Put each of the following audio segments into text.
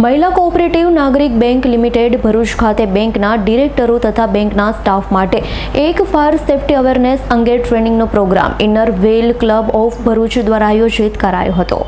મહિલા કોઓપરેટિવ નાગરિક bank limited Bharuch ખાતે બેંકના ડિરેક્ટરો તથા બેંકના સ્ટાફ માટે એક ફાયર સેફ્ટી અવેરનેસ અંગે ટ્રેનિંગનો program. Inner Wheel Club of Bharuch દ્વારા આયોજિત કરાયો હતો.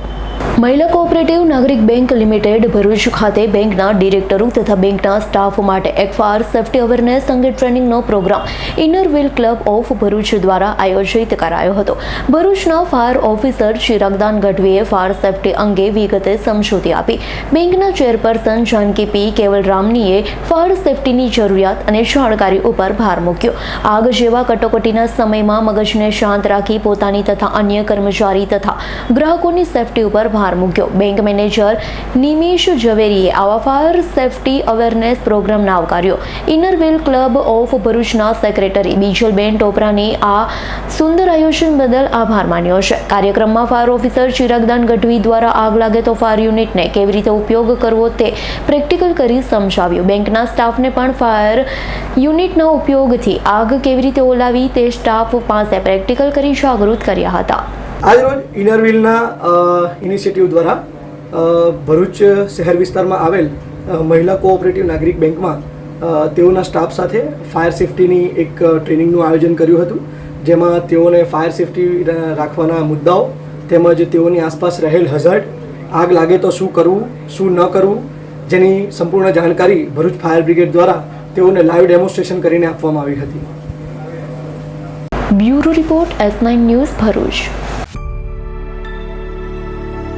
મહિલા કોઓપરેટિવ નાગરિક બેંક લિમિટેડ ભરૂચ ખાતે બેંકના ડિરેક્ટરો તથા બેંકના સ્ટાફ માટે એક ફાયર સેફ્ટી અવેરનેસ અંગે ટ્રેનિંગનો programme inner wheel club of Bharuch દ્વારા આયોજિત કરાયો હતો. ભરૂચના ફાયર ઓફિસર ચિરાગદાન ગઢવીએ ફાયર સેફ્ટી અંગે વિગતે સમજૂતી આપી. બેંકના ચેરપર્સન જાનકી પી. કેવલરામનીએ ફાયર સેફ્ટીની જરૂરિયાત અને જાણકારી ઉપર ભાર મૂક્યો. આગ જેવા કટોકટીના સમયમાં મગજને શાંત રાખી પોતાની તથા અન્ય કર્મચારી તથા ગ્રાહકોની સેફ્ટી ઉપર ભાર મૂક્યો. બેંક મેનેજર નિમિષ ઝવેરીએ આવા ફાયર સેફટી અવેરનેસ પ્રોગ્રામને આવકાર્યો. ઇનરવેલ ક્લબ ઓફ ભરૂચના સેક્રેટરી બીજલબેન ટોપરાની આ સુંદર આયોજન બદલ આભાર માન્યો છે. કાર્યક્રમમાં ફાયર ઓફિસર ચિરાગદાન ગઢવી દ્વારા આગ લાગે તો ફાયર યુનિટને કેવી રીતે ઉપયોગ કરવો તે પ્રેક્ટિકલ કરી સમજાવ્યું. બેંકના સ્ટાફને પણ ફાયર યુનિટના ઉપયોગથી આગ કેવી રીતે ઓલાવી તે સ્ટાફ પાસે પ્રેક્ટિકલ કરી જાગૃત કર્યા હતા. આજરોજ ઇનરવિલના ઇનિશિયેટિવ દ્વારા ભરૂચ શહેર વિસ્તારમાં આવેલ મહિલા કોઓપરેટિવ નાગરિક બેંકમાં તેઓના સ્ટાફ સાથે ફાયર સેફ્ટીની એક ટ્રેનિંગનું આયોજન કર્યું હતું. જેમાં તેઓને ફાયર સેફ્ટી રાખવાના મુદ્દાઓ તેમજ તેઓની આસપાસ રહેલ હઝર્ડ આગ લાગે તો શું કરવું, શું ન કરવું, જેની સંપૂર્ણ જાણકારી ભરૂચ ફાયર બ્રિગેડ દ્વારા તેઓને લાઈવ ડેમોન્સ્ટ્રેશન કરીને આપવામાં આવી હતી. Bureau report S nine news Bharuch.